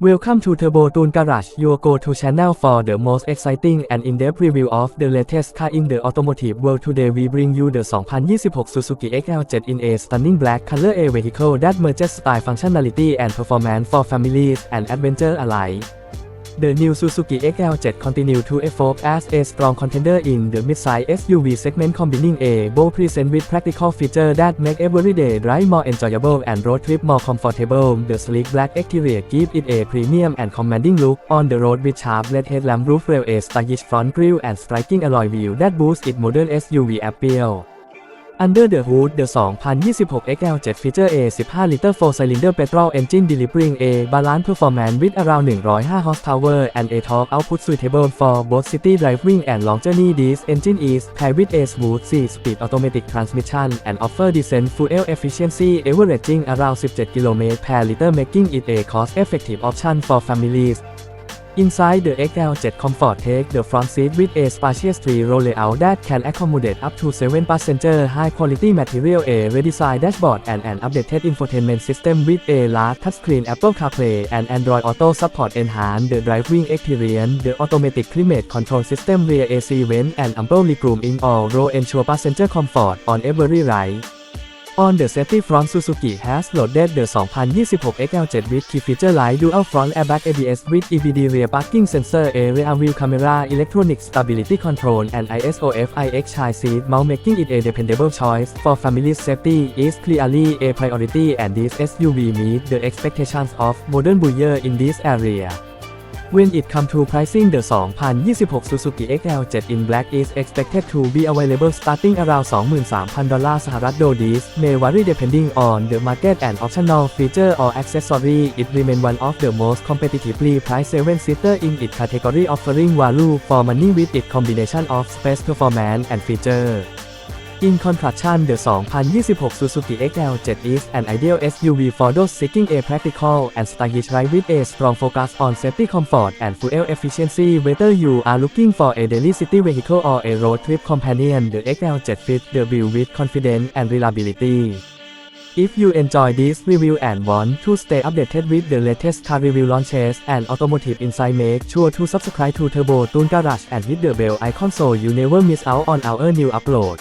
Welcome to Turbo Toon Garage, your go-to channel for the most exciting and in-depth review of the latest car in the automotive world. Today we bring you the 2026 Suzuki XL7 in a stunning black color a vehicle that merges style, functionality and performance for families and adventure alike. The new Suzuki XL7 continue to evolve as a strong contender in the midsize SUV segment combining a bold present with practical features that make everyday drive more enjoyable and road trip more comfortable. The sleek black exterior gives it a premium and commanding look on the road with sharp LED headlamp roof rail a stylish front grille and striking alloy wheel that boosts its modern SUV appeal. Under the hood, the 2026 XL7 feature a 15-liter 4-cylinder petrol engine delivering a balanced performance with around 105 horsepower and a torque output suitable for both city driving and long journey. This engine is paired with a smooth 6-speed automatic transmission and offer decent fuel efficiency averaging around 17 km per liter making it a cost-effective option for families. Inside the XL7 Comfort take the front seat with a spacious three-row layout that can accommodate up to 7 passenger high-quality material a redesigned dashboard and an updated infotainment system with a large touchscreen Apple CarPlay and Android Auto support enhance the driving experience the automatic climate control system rear AC vent and ample legroom in all row ensure passenger comfort on every ride. On the safety front Suzuki has loaded the 2026 XL7 with key feature like dual front airbag ABS with EBD rear parking sensor, a rear view camera, electronic stability control, and ISOF IX high seat mount making it a dependable choice for family safety is clearly a priority and this SUV meet the expectations of modern buyer in this area. When it comes to pricing the 2026 Suzuki XL7 in black is expected to be available starting around 23,000 ดอลลาร์สหรัฐ though this may vary depending on the market and optional feature or accessory it remains one of the most competitively priced 7-seater in its category offering value for money with its combination of space performance and feature In contraction, the 2026 Suzuki XL7 is an ideal SUV for those seeking a practical and stylish ride with a strong focus on safety comfort and fuel efficiency. Whether you are looking for a daily city vehicle or a road trip companion, the XL7 fits the bill with confidence and reliability. If you enjoy this review and want to stay updated with the latest car review launches and automotive insight make sure to subscribe to Turbo Toon Garage and hit the bell icon so you never miss out on our new upload.